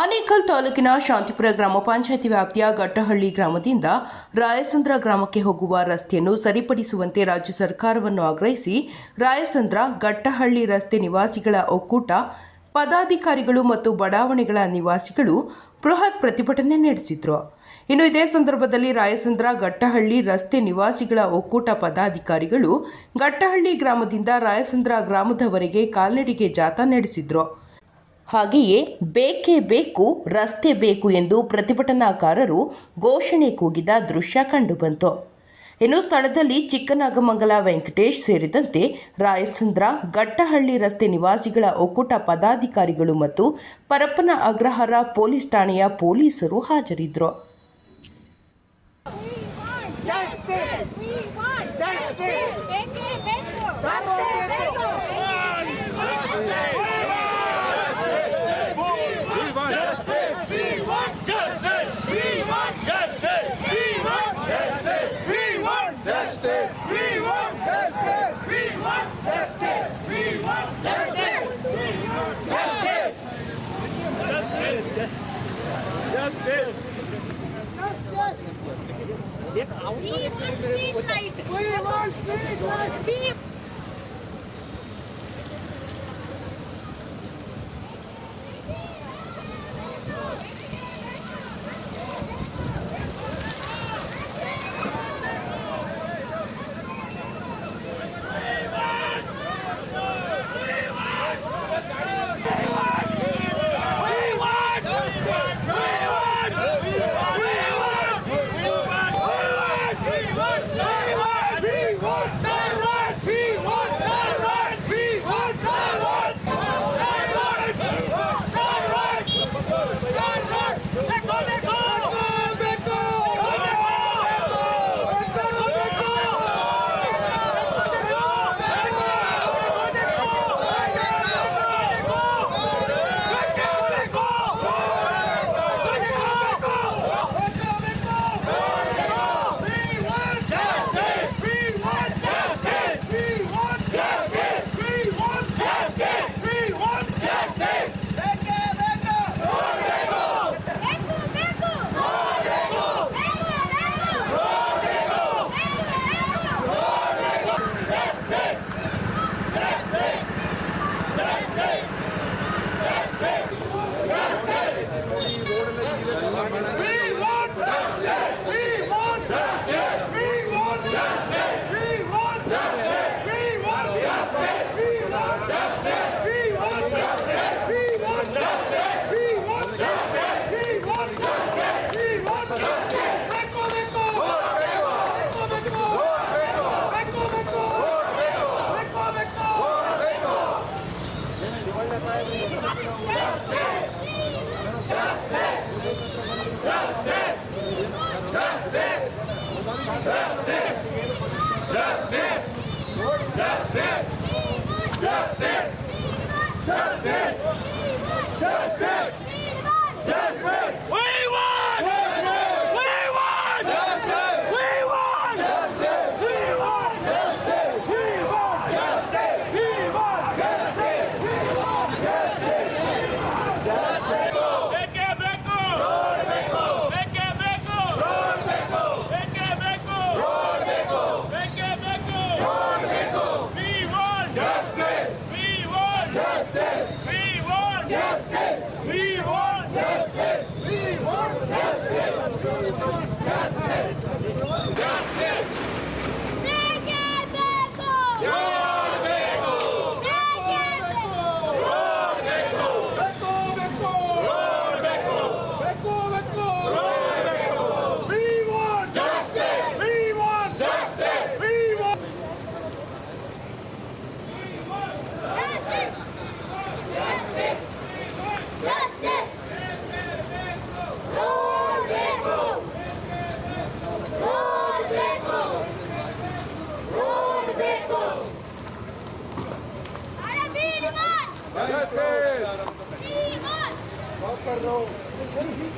ಆನೇಕಲ್ ತಾಲೂಕಿನ ಶಾಂತಿಪುರ ಗ್ರಾಮ ಪಂಚಾಯಿತಿ ವ್ಯಾಪ್ತಿಯ ಗಟ್ಟಹಳ್ಳಿ ಗ್ರಾಮದಿಂದ ರಾಯಸಂದ್ರ ಗ್ರಾಮಕ್ಕೆ ಹೋಗುವ ರಸ್ತೆಯನ್ನು ಸರಿಪಡಿಸುವಂತೆ ರಾಜ್ಯ ಸರ್ಕಾರವನ್ನು ಆಗ್ರಹಿಸಿ ರಾಯಸಂದ್ರ ಗಟ್ಟಹಳ್ಳಿ ರಸ್ತೆ ನಿವಾಸಿಗಳ ಒಕ್ಕೂಟ, ಪದಾಧಿಕಾರಿಗಳು ಮತ್ತು ಬಡಾವಣೆಗಳ ನಿವಾಸಿಗಳು ಬೃಹತ್ ಪ್ರತಿಭಟನೆ ನಡೆಸಿದ್ರು. ಇನ್ನು ಇದೇ ಸಂದರ್ಭದಲ್ಲಿ ರಾಯಸಂದ್ರ ಗಟ್ಟಹಳ್ಳಿ ರಸ್ತೆ ನಿವಾಸಿಗಳ ಒಕ್ಕೂಟ ಪದಾಧಿಕಾರಿಗಳು ಗಟ್ಟಹಳ್ಳಿ ಗ್ರಾಮದಿಂದ ರಾಯಸಂದ್ರ ಗ್ರಾಮದವರೆಗೆ ಕಾಲ್ನಡಿಗೆ ಜಾಥಾ ನಡೆಸಿದ್ರು. ಹಾಗೆಯೇ ಬೇಕೇ ಬೇಕು, ರಸ್ತೆ ಬೇಕು ಎಂದು ಪ್ರತಿಭಟನಾಕಾರರು ಘೋಷಣೆ ಕೂಗಿದ ದೃಶ್ಯ ಕಂಡುಬಂತು. ಇನ್ನು ಸ್ಥಳದಲ್ಲಿ ಚಿಕ್ಕನಾಗಮಂಗಲ ವೆಂಕಟೇಶ್ ಸೇರಿದಂತೆ ರಾಯಸಂದ್ರ ಗಟ್ಟಹಳ್ಳಿ ರಸ್ತೆ ನಿವಾಸಿಗಳ ಒಕ್ಕೂಟ ಪದಾಧಿಕಾರಿಗಳು ಮತ್ತು ಪರಪ್ಪನ ಅಗ್ರಹಾರ ಪೊಲೀಸ್ ಠಾಣೆಯ ಪೊಲೀಸರು ಹಾಜರಿದ್ದರು. We want street light. We want street light! ಮಾರ್ ಬೀಡಿ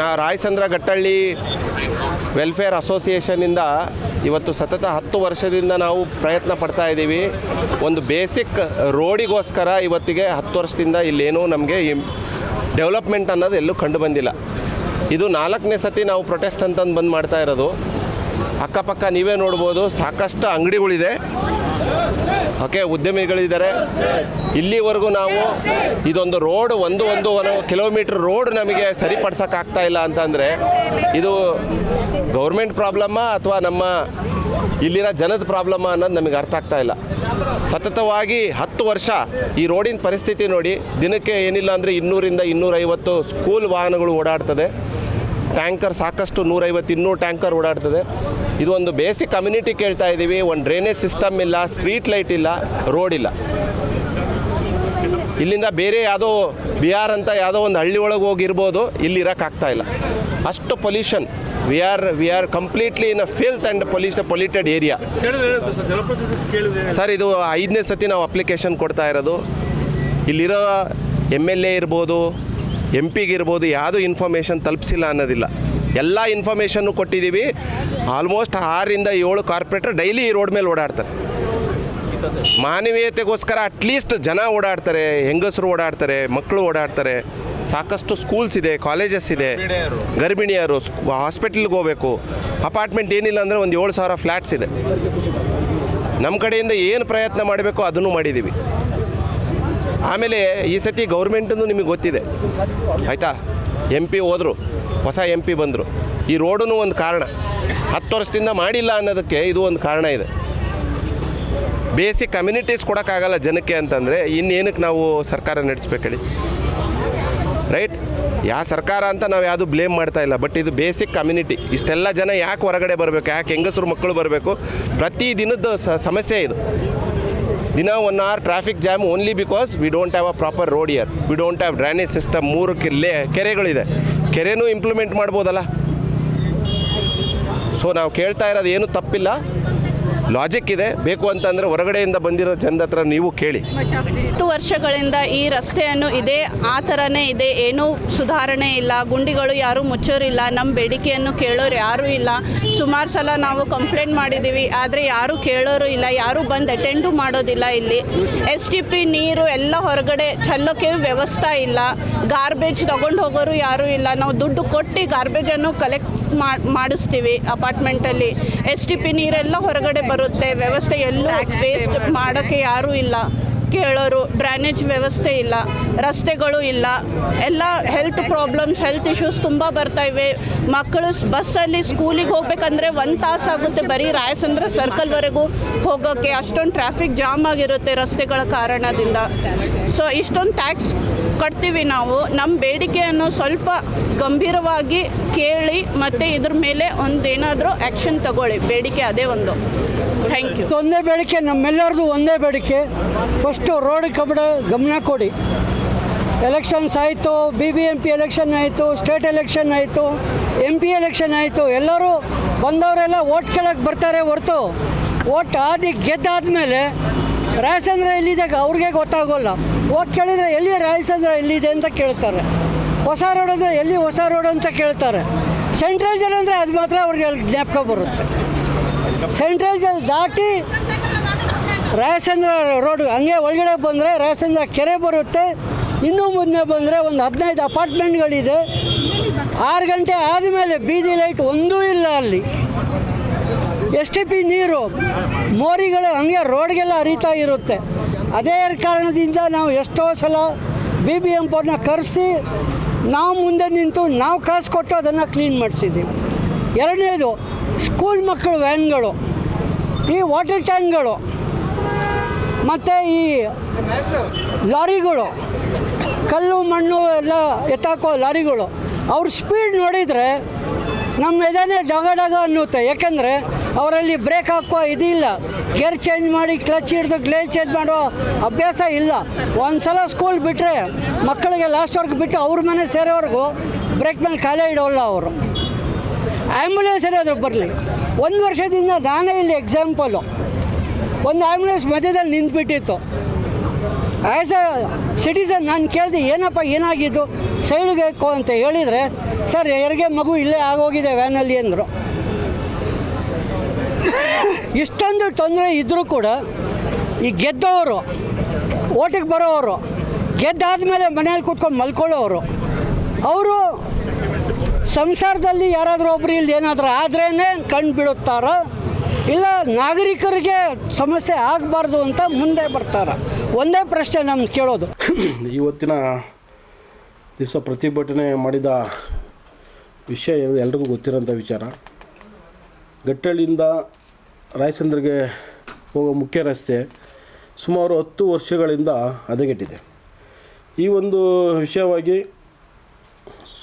ನಾ ರಾಯಚಂದ್ರ ಗಟ್ಟಳ್ಳಿ ವೆಲ್ಫೇರ್ ಅಸೋಸಿಯೇಷನಿಂದ ಇವತ್ತು ಸತತ ಹತ್ತು ವರ್ಷದಿಂದ ನಾವು ಪ್ರಯತ್ನ ಪಡ್ತಾ ಇದ್ದೀವಿ. ಒಂದು ಬೇಸಿಕ್ ರೋಡಿಗೋಸ್ಕರ ಇವತ್ತಿಗೆ ಹತ್ತು ವರ್ಷದಿಂದ ಇಲ್ಲೇನೂ ನಮಗೆ ಡೆವಲಪ್ಮೆಂಟ್ ಅನ್ನೋದು ಎಲ್ಲೂ ಕಂಡು ಬಂದಿಲ್ಲ. ಇದು ನಾಲ್ಕನೇ ಸತಿ ನಾವು ಪ್ರೊಟೆಸ್ಟ್ ಅಂತಂದು ಬಂದು ಮಾಡ್ತಾ ಇರೋದು. ಅಕ್ಕಪಕ್ಕ ನೀವೇ ನೋಡ್ಬೋದು, ಸಾಕಷ್ಟು ಅಂಗಡಿಗಳಿದೆ. ಓಕೆ, ಉದ್ಯಮಿಗಳಿದ್ದಾರೆ. ಇಲ್ಲಿವರೆಗೂ ನಾವು ಇದೊಂದು ರೋಡ್, ಒಂದು ಒಂದು ಕಿಲೋಮೀಟ್ರ್ ರೋಡ್ ನಮಗೆ ಸರಿಪಡಿಸೋಕ್ಕಾಗ್ತಾ ಇಲ್ಲ ಅಂತಂದರೆ ಇದು ಗೌರ್ಮೆಂಟ್ ಪ್ರಾಬ್ಲಮ್ಮ ಅಥವಾ ನಮ್ಮ ಇಲ್ಲಿರೋ ಜನದ ಪ್ರಾಬ್ಲಮ್ಮ ಅನ್ನೋದು ನಮಗೆ ಅರ್ಥ ಆಗ್ತಾ ಇಲ್ಲ. ಸತತವಾಗಿ ಹತ್ತು ವರ್ಷ ಈ ರೋಡಿನ ಪರಿಸ್ಥಿತಿ ನೋಡಿ, ದಿನಕ್ಕೆ ಏನಿಲ್ಲ ಅಂದರೆ ಇನ್ನೂರಿಂದ ಇನ್ನೂರೈವತ್ತು ಸ್ಕೂಲ್ ವಾಹನಗಳು ಓಡಾಡ್ತದೆ. ಟ್ಯಾಂಕರ್ ಸಾಕಷ್ಟು ನೂರೈವತ್ತು ಇನ್ನೂರು ಟ್ಯಾಂಕರ್ ಓಡಾಡ್ತದೆ. ಇದು ಒಂದು ಬೇಸಿಕ್ ಕಮ್ಯುನಿಟಿ ಕೇಳ್ತಾ ಇದ್ದೀವಿ ಒಂದು ಡ್ರೈನೇಜ್ ಸಿಸ್ಟಮ್ ಇಲ್ಲ ಸ್ಟ್ರೀಟ್ ಲೈಟ್ ಇಲ್ಲ ರೋಡ್ ಇಲ್ಲ. ಇಲ್ಲಿಂದ ಬೇರೆ ಯಾವುದೋ ಬಿಹಾರ್ ಅಂತ ಯಾವುದೋ ಒಂದು ಹಳ್ಳಿ ಒಳಗೆ ಹೋಗಿರ್ಬೋದು. ಇಲ್ಲಿ ಇರೋಕ್ಕಾಗ್ತಾ ಇಲ್ಲ. ಅಷ್ಟು pollution we are we are completely in a filth and pollute polluted area sir ಇದು ಐದನೇ ಸತಿ ನಾವು ಅಪ್ಲಿಕೇಶನ್ ಕೊಡ್ತಾ ಇರೋದು. ಇಲ್ಲಿರೋ ಎಂ ಎಲ್ ಎ ಇರ್ಬೋದು ಎಂ ಪಿಗಿರ್ಬೋದು ಯಾವುದೂ ಇನ್ಫಾರ್ಮೇಷನ್ ತಲುಪಿಸಿಲ್ಲ ಅನ್ನೋದಿಲ್ಲ. ಎಲ್ಲ ಇನ್ಫಾರ್ಮೇಷನ್ನು ಕೊಟ್ಟಿದ್ದೀವಿ. ಆಲ್ಮೋಸ್ಟ್ ಆರರಿಂದ ಏಳು ಕಾರ್ಪೊರೇಟರ್ ಡೈಲಿ ಈ ರೋಡ್ ಮೇಲೆ ಓಡಾಡ್ತಾರೆ. ಮಾನವೀಯತೆಗೋಸ್ಕರ ಅಟ್ಲೀಸ್ಟ್ ಜನ ಓಡಾಡ್ತಾರೆ, ಹೆಂಗಸರು ಓಡಾಡ್ತಾರೆ ಮಕ್ಕಳು ಓಡಾಡ್ತಾರೆ. ಸಾಕಷ್ಟು ಸ್ಕೂಲ್ಸ್ ಇದೆ ಕಾಲೇಜಸ್ ಇದೆ. ಗರ್ಭಿಣಿಯರು ಹಾಸ್ಪಿಟ್ಲಿಗೆ ಹೋಗಬೇಕು. ಅಪಾರ್ಟ್ಮೆಂಟ್ ಏನಿಲ್ಲ ಅಂದರೆ ಒಂದು ಏಳು ಸಾವಿರ ಫ್ಲ್ಯಾಟ್ಸ್ ಇದೆ. ನಮ್ಮ ಕಡೆಯಿಂದ ಏನು ಪ್ರಯತ್ನ ಮಾಡಬೇಕು ಅದನ್ನು ಮಾಡಿದ್ದೀವಿ. ಆಮೇಲೆ ಈ ಸತಿ ಗೌರ್ಮೆಂಟನ್ನು ನಿಮಗೆ ಗೊತ್ತಿದೆ. ಆಯಿತಾ? ಎಂ ಪಿ ಹೋದರು. ಹೊಸ ಎಂ ಪಿ ಬಂದರು. ಈ ರೋಡೂ ಒಂದು ಕಾರಣ. ಹತ್ತು ವರ್ಷದಿಂದ ಮಾಡಿಲ್ಲ ಅನ್ನೋದಕ್ಕೆ ಇದು ಒಂದು ಕಾರಣ ಇದೆ. ಬೇಸಿಕ್ ಕಮ್ಯುನಿಟೀಸ್ ಕೊಡೋಕ್ಕಾಗಲ್ಲ ಜನಕ್ಕೆ ಅಂತಂದರೆ ಇನ್ನೇನಕ್ಕೆ ನಾವು ಸರ್ಕಾರ ನಡೆಸ್ಬೇಕು ಹೇಳಿ. ರೈಟ್? ಯಾವ ಸರ್ಕಾರ ಅಂತ ನಾವು ಯಾವುದು ಬ್ಲೇಮ್ ಮಾಡ್ತಾ ಇಲ್ಲ. ಬಟ್ ಇದು ಬೇಸಿಕ್ ಕಮ್ಯುನಿಟಿ ಇಷ್ಟೆಲ್ಲ ಜನ ಯಾಕೆ ಹೊರಗಡೆ ಬರಬೇಕು? ಯಾಕೆ ಹೆಂಗಸರು, ಮಕ್ಕಳು ಬರಬೇಕು? ಪ್ರತಿ ದಿನದ ಸಮಸ್ಯೆ ಇದು. ದಿನ one hour traffic jam only because we don't have a proper road here we don't have drainage system ಮೂರು ಕೆರೆಗಳಿದೆ. ಕೆರೆನೂ ಇಂಪ್ಲಿಮೆಂಟ್ ಮಾಡ್ಬೋದಲ್ಲ? ಸೊ ನಾವು ಕೇಳ್ತಾ ಇರೋದು ಏನು ತಪ್ಪಿಲ್ಲ. ಲಾಜಿಕ್ ಇದೆ. ಬೇಕು ಅಂತಂದರೆ ಹೊರಗಡೆಯಿಂದ ಬಂದಿರೋ ಜನದ ಹತ್ರ ನೀವು ಕೇಳಿ. ಹತ್ತು ವರ್ಷಗಳಿಂದ ಈ ರಸ್ತೆಯನ್ನು ಇದೆ, ಆ ಥರನೇ ಇದೆ, ಏನೂ ಸುಧಾರಣೆ ಇಲ್ಲ, ಗುಂಡಿಗಳು ಯಾರೂ ಮುಚ್ಚೋರಿಲ್ಲ, ನಮ್ಮ ಬೇಡಿಕೆಯನ್ನು ಕೇಳೋರು ಯಾರೂ ಇಲ್ಲ. ಸುಮಾರು ಸಲ ನಾವು ಕಂಪ್ಲೇಂಟ್ ಮಾಡಿದ್ದೀವಿ ಆದರೆ ಯಾರು ಕೇಳೋರು ಇಲ್ಲ, ಯಾರು ಬಂದು ಅಟೆಂಡು ಮಾಡೋದಿಲ್ಲ ಇಲ್ಲಿ. ಎಸ್ ಟಿ ಪಿ ನೀರು ಎಲ್ಲ ಹೊರಗಡೆ ಚೆಲ್ಲೋಕೆ ವ್ಯವಸ್ಥೆ ಇಲ್ಲ. ಗಾರ್ಬೇಜ್ ತೊಗೊಂಡು ಹೋಗೋರು ಯಾರೂ ಇಲ್ಲ. ನಾವು ದುಡ್ಡು ಕೊಟ್ಟು ಗಾರ್ಬೇಜನ್ನು ಕಲೆಕ್ಟ್ ಮಾಡಿಸ್ತೀವಿ ಅಪಾರ್ಟ್ಮೆಂಟಲ್ಲಿ ಎಸ್ ಟಿ ಪಿ ನೀರೆಲ್ಲ ಹೊರಗಡೆ ಬರುತ್ತೆ ವ್ಯವಸ್ಥೆ ಎಲ್ಲೂ ವೇಸ್ಟ್ ಮಾಡೋಕ್ಕೆ ಯಾರೂ ಇಲ್ಲ. ಕೇಳೋರು ಡ್ರೈನೇಜ್ ವ್ಯವಸ್ಥೆ ಇಲ್ಲ. ರಸ್ತೆಗಳು ಇಲ್ಲ. ಎಲ್ಲ ಹೆಲ್ತ್ ಪ್ರಾಬ್ಲಮ್ಸ್ ಹೆಲ್ತ್ ಇಶ್ಯೂಸ್ ತುಂಬ ಬರ್ತಾ ಇವೆ. ಮಕ್ಕಳು ಬಸ್ಸಲ್ಲಿ ಸ್ಕೂಲಿಗೆ ಹೋಗ್ಬೇಕಂದ್ರೆ ಒಂದು ತಾಸು ಆಗುತ್ತೆ ಬರೀ ರಾಯಸಂದ್ರ ಸರ್ಕಲ್ವರೆಗೂ ಹೋಗೋಕ್ಕೆ ಅಷ್ಟೊಂದು ಟ್ರಾಫಿಕ್ ಜಾಮ್ ಆಗಿರುತ್ತೆ ರಸ್ತೆಗಳ ಕಾರಣದಿಂದ. ಸೊ ಇಷ್ಟೊಂದು ಟ್ಯಾಕ್ಸ್ ಕಟ್ತೀವಿ ನಾವು. ನಮ್ಮ ಬೇಡಿಕೆಯನ್ನು ಸ್ವಲ್ಪ ಗಂಭೀರವಾಗಿ ಕೇಳಿ ಮತ್ತು ಇದ್ರ ಮೇಲೆ ಒಂದು ಏನಾದರೂ ಆ್ಯಕ್ಷನ್ ತಗೊಳ್ಳಿ. ಬೇಡಿಕೆ ಅದೇ ಒಂದು. ಥ್ಯಾಂಕ್ ಯು ಒಂದೇ ಬೇಡಿಕೆ ನಮ್ಮೆಲ್ಲರದು ಒಂದೇ ಬೇಡಿಕೆ. ಫಸ್ಟು ರೋಡ್ ಕಬಡ ಗಮನ ಕೊಡಿ. ಎಲೆಕ್ಷನ್ಸ್ ಆಯಿತು B B M P election ಆಯಿತು ಸ್ಟೇಟ್ ಎಲೆಕ್ಷನ್ ಆಯಿತು ಎಂ ಪಿ ಎಲೆಕ್ಷನ್ ಆಯಿತು, ಎಲ್ಲರೂ ಬಂದವರೆಲ್ಲ ಓಟ್ ಕೇಳಕ್ಕೆ ಬರ್ತಾರೆ ಹೊರತು. ಓಟ್ ಆದಿ ಗೆದ್ದಾದ್ಮೇಲೆ ರಾಯಚಂದ್ರ ಎಲ್ಲಿದೆ? ಅವ್ರಿಗೆ ಗೊತ್ತಾಗೋಲ್ಲ. ಓಟ್ ಕೇಳಿದರೆ ಎಲ್ಲಿ ರಾಯಚಂದ್ರ ಎಲ್ಲಿದೆ ಅಂತ ಕೇಳ್ತಾರೆ. ಹೊಸ ರೋಡ್ ಅಂದರೆ ಎಲ್ಲಿ ಹೊಸ ರೋಡ್ ಅಂತ ಕೇಳ್ತಾರೆ. ಸೆಂಟ್ರಲ್ ಜೈಲ್ ಅಂದರೆ ಅದು ಮಾತ್ರ ಅವ್ರಿಗೆ ಜ್ಞಾಪಕ ಬರುತ್ತೆ. ಸೆಂಟ್ರಲ್ ಜೈಲ್ ದಾಟಿ ರಾಯಚಂದ್ರ ರೋಡ್ ಹಂಗೆ ಒಳಗಡೆ ಬಂದರೆ ರಾಯಚಂದ್ರ ಕೆರೆ ಬರುತ್ತೆ. ಇನ್ನೂ ಮುಂದೆ ಬಂದರೆ ಒಂದು ಹದಿನೈದು ಅಪಾರ್ಟ್ಮೆಂಟ್ಗಳಿದೆ. ಆರು ಗಂಟೆ ಆದಮೇಲೆ ಬೀದಿ ಲೈಟ್ ಒಂದೂ ಇಲ್ಲ ಅಲ್ಲಿ. ಎಸ್ ಟಿ ಪಿ ನೀರು, ಮೋರಿಗಳು ಹಂಗೆ ರೋಡ್ಗೆಲ್ಲ ಹರಿತಾ ಇರುತ್ತೆ. ಅದೇ ಕಾರಣದಿಂದ ನಾವು ಎಷ್ಟೋ ಸಲ ಬಿ ಬಿ ಎಂ ಪೋರ್ನ ಕರೆಸಿ ನಾವು ಮುಂದೆ ನಿಂತು ನಾವು ಕಾಸು ಕೊಟ್ಟು ಅದನ್ನು ಕ್ಲೀನ್ ಮಾಡಿಸಿದ್ದೀವಿ ಎರಡನೇದು, ಸ್ಕೂಲ್ ಮಕ್ಕಳು ವ್ಯಾನ್ಗಳು, ಈ ವಾಟರ್ ಟ್ಯಾಂಕ್ಗಳು, ಮತ್ತು ಈ ಲಾರಿಗಳು, ಕಲ್ಲು ಮಣ್ಣು ಎಲ್ಲ ಎತ್ತಾಕೋ ಲಾರಿಗಳು, ಅವ್ರ ಸ್ಪೀಡ್ ನೋಡಿದರೆ ನಮ್ಮ ಎದೆನೇ ಡಗ ಡಗ ಅನ್ನುತ್ತೆ. ಯಾಕೆಂದರೆ ಅವರಲ್ಲಿ ಬ್ರೇಕ್ ಹಾಕೋ ಇದಿಲ್ಲ. ಗೇರ್ ಚೇಂಜ್ ಮಾಡಿ ಕ್ಲಚ್ ಹಿಡಿದು ಗ್ಲೇರ್ ಚೇಂಜ್ ಮಾಡೋ ಅಭ್ಯಾಸ ಇಲ್ಲ. ಒಂದು ಸಲ ಸ್ಕೂಲ್ ಬಿಟ್ಟರೆ ಮಕ್ಕಳಿಗೆ ಲಾಸ್ಟ್ವರೆಗೆ ಬಿಟ್ಟು ಅವ್ರ ಮನೆ ಸೇರೋವರೆಗೂ ಬ್ರೇಕ್ ಮೇಲೆ ಕಾಲೇ ಇಡೋಲ್ಲ ಅವರು. ಆ್ಯಂಬುಲೆನ್ಸ್ ಏನಾದರೂ ಬರಲಿ. ಒಂದು ವರ್ಷದಿಂದ ನಾನೇ ಇಲ್ಲಿ ಎಕ್ಸಾಂಪಲು ಒಂದು ಆ್ಯಂಬುಲೆನ್ಸ್ ಮಧ್ಯದಲ್ಲಿ ನಿಂತುಬಿಟ್ಟಿತ್ತು. ಆ್ಯಸ್ ಅ ಸಿಟಿಸನ್ ನಾನು ಕೇಳಿದೆ, ಏನಪ್ಪ ಏನಾಗಿದ್ದು? ಸೈಡ್ಗೆ ಕೋ ಅಂತ ಹೇಳಿದರೆ ಸರ್, ಯಾರಿಗೆ ಮಗು ಇಲ್ಲೇ ಆಗೋಗಿದೆ ವ್ಯಾನಲ್ಲಿ ಅಂದರು. ಇಷ್ಟೊಂದು ತೊಂದರೆ ಇದ್ದರೂ ಕೂಡ ಈ ಗೆದ್ದವರು, ಓಟಿಗೆ ಬರೋವರು ಗೆದ್ದಾದ್ಮೇಲೆ ಮನೇಲಿ ಕೂತ್ಕೊಂಡು ಮಲ್ಕೊಳ್ಳೋರು, ಅವರು ಸಂಸಾರದಲ್ಲಿ ಯಾರಾದರೂ ಒಬ್ರು ಇಲ್ಲಿ ಏನಾದರೂ ಆದ್ರೇ ಕಣ್ಣು ಬಿಡುತ್ತಾರೋ, ಇಲ್ಲ ನಾಗರಿಕರಿಗೆ ಸಮಸ್ಯೆ ಆಗಬಾರ್ದು ಅಂತ ಮುಂದೆ ಬರ್ತಾರೆ? ಒಂದೇ ಪ್ರಶ್ನೆ ನಮ್ಗೆ ಕೇಳೋದು. ಇವತ್ತಿನ ದಿವಸ ಪ್ರತಿಭಟನೆ ಮಾಡಿದ ವಿಷಯ ಏನು ಎಲ್ರಿಗೂ ಗೊತ್ತಿರೋಂಥ ವಿಚಾರ. ಗಟ್ಟಳ್ಳಿಯಿಂದ ರಾಯಚಂದ್ರಿಗೆ ಹೋಗೋ ಮುಖ್ಯ ರಸ್ತೆ ಸುಮಾರು ಹತ್ತು ವರ್ಷಗಳಿಂದ ಹದಗೆಟ್ಟಿದೆ. ಈ ಒಂದು ವಿಷಯವಾಗಿ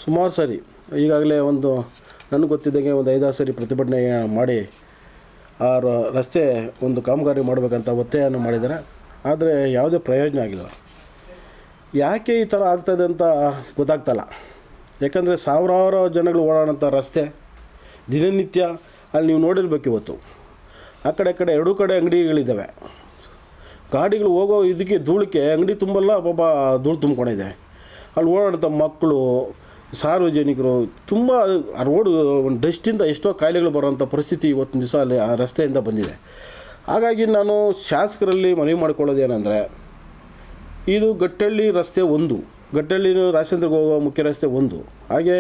ಸುಮಾರು ಸರಿ, ಈಗಾಗಲೇ ಒಂದು ನನಗೆ ಗೊತ್ತಿದ್ದಂಗೆ ಒಂದು ಐದಾರು ಸರಿ ಪ್ರತಿಭಟನೆ ಮಾಡಿ ಆ ರಸ್ತೆ ಒಂದು ಕಾಮಗಾರಿ ಮಾಡಬೇಕಂತ ಒತ್ತಾಯವನ್ನು ಮಾಡಿದ್ದಾರೆ. ಆದರೆ ಯಾವುದೇ ಪ್ರಯೋಜನ ಆಗಿಲ್ಲ. ಯಾಕೆ ಈ ಥರ ಆಗ್ತದೆ ಅಂತ ಗೊತ್ತಾಗ್ತಲ್ಲ ಯಾಕಂದರೆ ಸಾವಿರಾರು ಜನಗಳು ಓಡಾಡೋಂಥ ರಸ್ತೆ ದಿನನಿತ್ಯ ಅಲ್ಲಿ ನೀವು ನೋಡಿರ್ಬೇಕು ಇವತ್ತು. ಆ ಕಡೆ ಕಡೆ ಎರಡೂ ಕಡೆ ಅಂಗಡಿಗಳಿದ್ದಾವೆ. ಗಾಡಿಗಳು ಹೋಗೋ ಇದಕ್ಕೆ ಧೂಳಕ್ಕೆ ಅಂಗಡಿ ತುಂಬಲ್ಲ, ಪಾಪ ಧೂಳು ತುಂಬಿಕೊಂಡಿದೆ. ಅಲ್ಲಿ ಓಡಾಡ್ತಾ ಮಕ್ಕಳು, ಸಾರ್ವಜನಿಕರು ತುಂಬ ಆ ರೋಡ್ ಒಂದು ಡಸ್ಟಿಂದ ಎಷ್ಟೋ ಕಾಯಿಲೆಗಳು ಬರೋಂಥ ಪರಿಸ್ಥಿತಿ ಇವತ್ತಿನ ದಿವಸ ಅಲ್ಲಿ ಆ ರಸ್ತೆಯಿಂದ ಬಂದಿದೆ. ಹಾಗಾಗಿ ನಾನು ಶಾಸಕರಲ್ಲಿ ಮನವಿ ಮಾಡ್ಕೊಳ್ಳೋದು ಏನಂದರೆ, ಇದು ಗಟ್ಟಳ್ಳಿ ರಸ್ತೆ ಒಂದು. ಗಟ್ಟಳ್ಳಿ ರಾಜೇಂದ್ರಗೆ ಹೋಗೋ ಮುಖ್ಯ ರಸ್ತೆ ಒಂದು. ಹಾಗೆ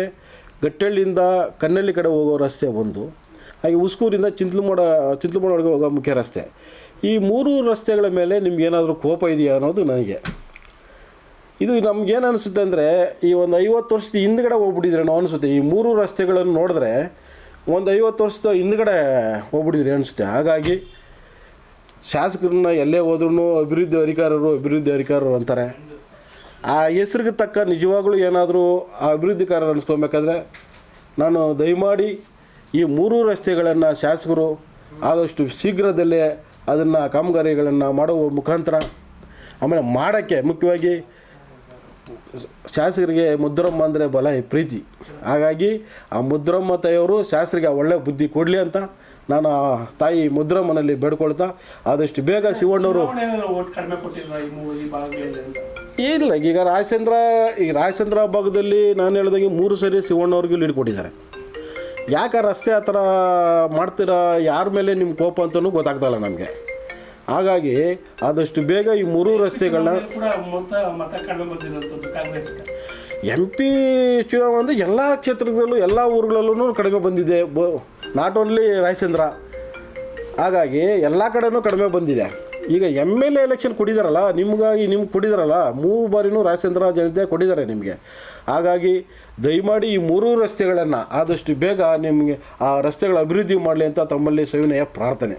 ಗಟ್ಟಳ್ಳಿಯಿಂದ ಕನ್ನಳ್ಳಿ ಕಡೆ ಹೋಗೋ ರಸ್ತೆ ಒಂದು. ಹಾಗೆ ಉಸ್ಕೂರಿಂದ ಚಿಂತ್ಲಮೋಡ ಚಿಂತ್ಲಮೋಡವರೆಗೆ ಹೋಗೋ ಮುಖ್ಯ ರಸ್ತೆ. ಈ ಮೂರು ರಸ್ತೆಗಳ ಮೇಲೆ ನಿಮ್ಗೆ ಏನಾದರೂ ಕೋಪ ಇದೆಯಾ ಅನ್ನೋದು ನನಗೆ. ಇದು ನಮ್ಗೇನು ಅನಿಸುತ್ತೆ ಅಂದರೆ, ಈ ಒಂದು ಐವತ್ತು ವರ್ಷದ ಹಿಂದ್ಗಡೆ ಹೋಗ್ಬಿಟ್ಟಿದ್ರೆ ನಾವು ಅನಿಸುತ್ತೆ, ಈ ಮೂರು ರಸ್ತೆಗಳನ್ನು ನೋಡಿದ್ರೆ ಒಂದು ಐವತ್ತು ವರ್ಷದ ಹಿಂದ್ಗಡೆ ಹೋಗ್ಬಿಟ್ಟಿದ್ರೆ ಅನಿಸುತ್ತೆ. ಹಾಗಾಗಿ ಶಾಸಕರನ್ನ ಎಲ್ಲೇ ಹೋದ್ರೂ ಅಭಿವೃದ್ಧಿ ಅಧಿಕಾರರು ಅಭಿವೃದ್ಧಿ ಅಧಿಕಾರರು ಅಂತಾರೆ. ಆ ಹೆಸ್ರಿಗೆ ತಕ್ಕ ನಿಜವಾಗ್ಲೂ ಏನಾದರೂ ಅಭಿವೃದ್ಧಿ ಕಾರ್ಯ ನಡೆಸ್ಕೊಬೇಕಾದ್ರೆ ನಾನು ದಯಮಾಡಿ ಈ ಮೂರು ರಸ್ತೆಗಳನ್ನು ಶಾಸಕರು ಆದಷ್ಟು ಶೀಘ್ರದಲ್ಲೇ ಅದನ್ನು ಕಾಮಗಾರಿಗಳನ್ನು ಮಾಡುವ ಮುಖಾಂತರ, ಆಮೇಲೆ ಮಾಡೋಕ್ಕೆ ಮುಖ್ಯವಾಗಿ ಶಾಸಕರಿಗೆ ಮುದ್ರಮ್ಮ ಅಂದರೆ ಬಲ ಪ್ರೀತಿ. ಹಾಗಾಗಿ ಆ ಮುದ್ರಮ್ಮ ತಾಯಿಯವರು ಶಾಸಕರಿಗೆ ಒಳ್ಳೆಯ ಬುದ್ಧಿ ಕೊಡಲಿ ಅಂತ ನಾನು ಆ ತಾಯಿ ಮುದ್ರಮ್ಮನಲ್ಲಿ ಬೇಡ್ಕೊಳ್ತಾ ಆದಷ್ಟು ಬೇಗ ಶಿವಣ್ಣವರು ಇಲ್ಲ ಈಗ ರಾಯಚಂದ್ರ ಈ ರಾಯಚಂದ್ರ ಭಾಗದಲ್ಲಿ ನಾನು ಹೇಳ್ದಂಗೆ ಮೂರು ಸರಿ ಶಿವಣ್ಣವ್ರಿಗೆ ಲೀಡ್ ಕೊಟ್ಟಿದ್ದಾರೆ. ಯಾಕೆ ರಸ್ತೆ ಆ ಥರ ಮಾಡ್ತೀರಾ ಯಾರ ಮೇಲೆ ನಿಮ್ಮ ಕೋಪ ಅಂತಲೂ ಗೊತ್ತಾಗ್ತಾಯಿಲ್ಲ ನಮಗೆ. ಹಾಗಾಗಿ ಆದಷ್ಟು ಬೇಗ ಈ ಮೂರು ರಸ್ತೆಗಳನ್ನ ಎಂ ಪಿ ಚುನಾವಣೆ ಅಂದರೆ ಎಲ್ಲ ಕ್ಷೇತ್ರದಲ್ಲೂ ಎಲ್ಲ ಊರುಗಳಲ್ಲೂ ಕಡಿಮೆ ಬಂದಿದೆ. ಬ ನಾಟ್ ಓನ್ಲಿ ರಾಯಚಂದ್ರ. ಹಾಗಾಗಿ ಎಲ್ಲ ಕಡೆನೂ ಕಡಿಮೆ ಬಂದಿದೆ. ಈಗ ಎಂ ಎಲ್ ಎ ಎಲೆಕ್ಷನ್ ಕೊಟ್ಟಿದ್ದಾರಲ್ಲ ನಿಮಗಾಗಿ ನಿಮ್ಗೆ ಕೊಟ್ಟಿದ್ದಾರಲ್ಲ ಮೂರು ಬಾರಿನೂ ರಾಜೇಂದ್ರ ಜನತೆ ಕೊಟ್ಟಿದ್ದಾರೆ ನಿಮಗೆ. ಹಾಗಾಗಿ ದಯಮಾಡಿ ಈ ಮೂರೂ ರಸ್ತೆಗಳನ್ನು ಆದಷ್ಟು ಬೇಗ ನಿಮಗೆ ಆ ರಸ್ತೆಗಳ ಅಭಿವೃದ್ಧಿ ಮಾಡಲಿ ಅಂತ ತಮ್ಮಲ್ಲಿ ಸವಿನಯ ಪ್ರಾರ್ಥನೆ.